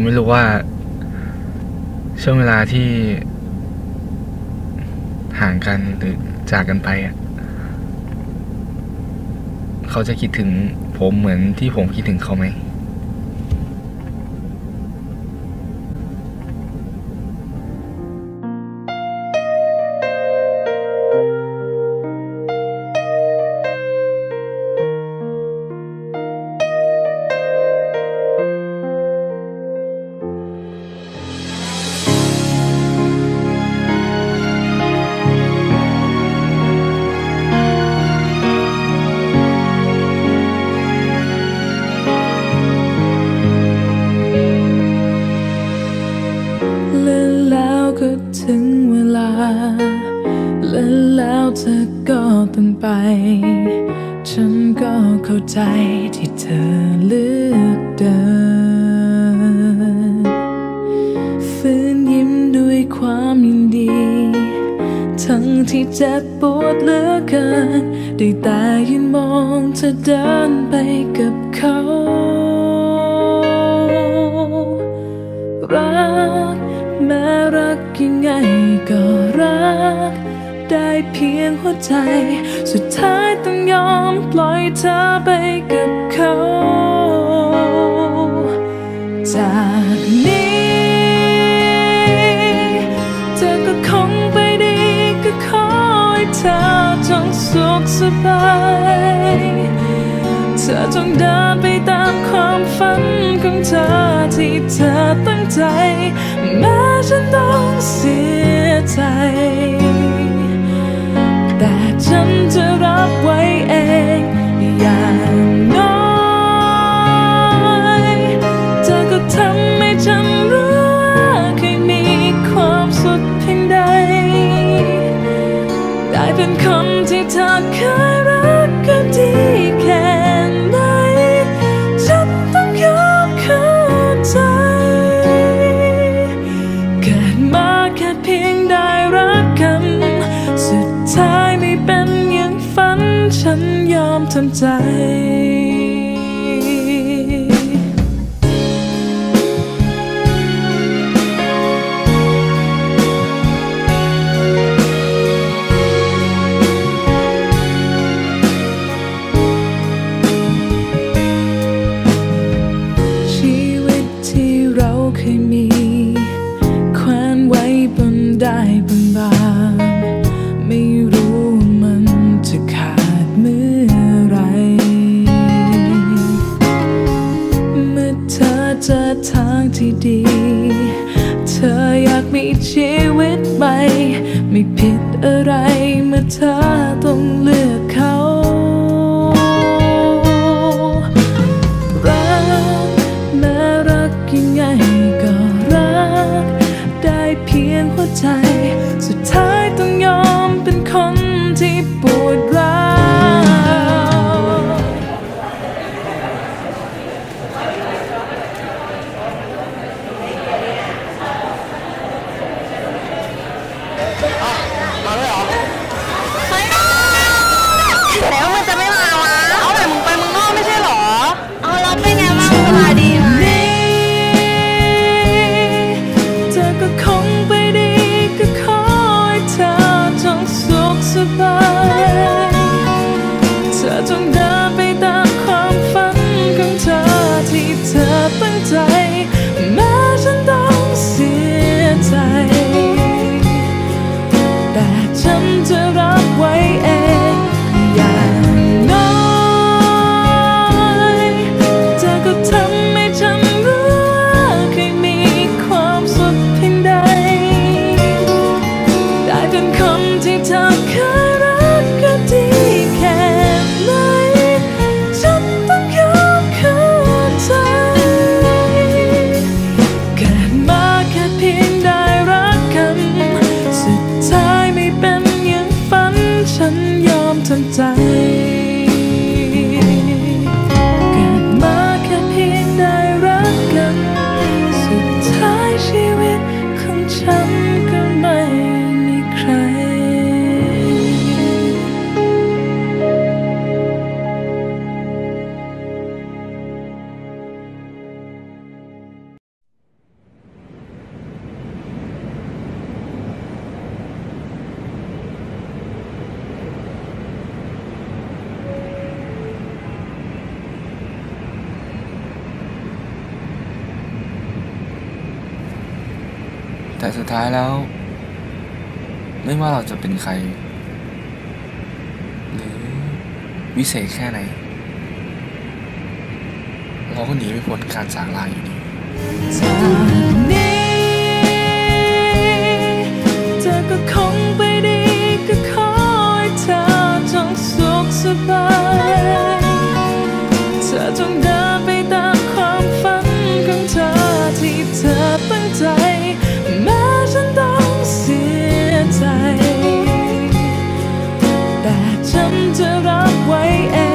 ผมไม่รู้ว่า ช่วงเวลาที่ ห่างกันหรือจากกันไปอะเขาจะคิดถึงผมเหมือนที่ผมคิดถึงเขาไหม แล้วเธอก็ต้องไป ฉันก็เข้าใจที่เธอเลือกเดินฝืนยิ้มด้วยความยินดี ทั้งที่เจ็บปวดเหลือเกินได้แต่ยืนมองเธอเดินไปกับเขารักแม้รักยังไงก็รัก ได้เพียงหัวใจ สุดท้ายต้องยอมปล่อยเธอไปกับเขา จากนี้เธอก็คงไปดีก็ขอให้เธอจงสุขสบาย เธอจงเดินไปตามความฝันของเธอที่เธอตั้งใจ แม้ฉันต้องเสียใจ แต่ฉันจะรับไว้เองอย่างน้อยเธอก็ทำให้ฉันรู้ว่าเคยมีความสุขเพียงใดได้เป็นคนที่เธอเคย วิตใหม่ ไม่ผิดอะไรเมื่อเธอต้องเลือกเขารักแม้รักยังไงก็รัก ได้เพียงหัวใจ แต่สุดท้ายแล้ว ไม่ว่าเราจะเป็นใคร หรือวิเศษแค่ไหน เราก็หนีไม่พ้นการสางลายอยู่ดีก็คงไปดีก็ขอให้เธอจงสุขสบาย แต่ฉันจะรักไว้เอง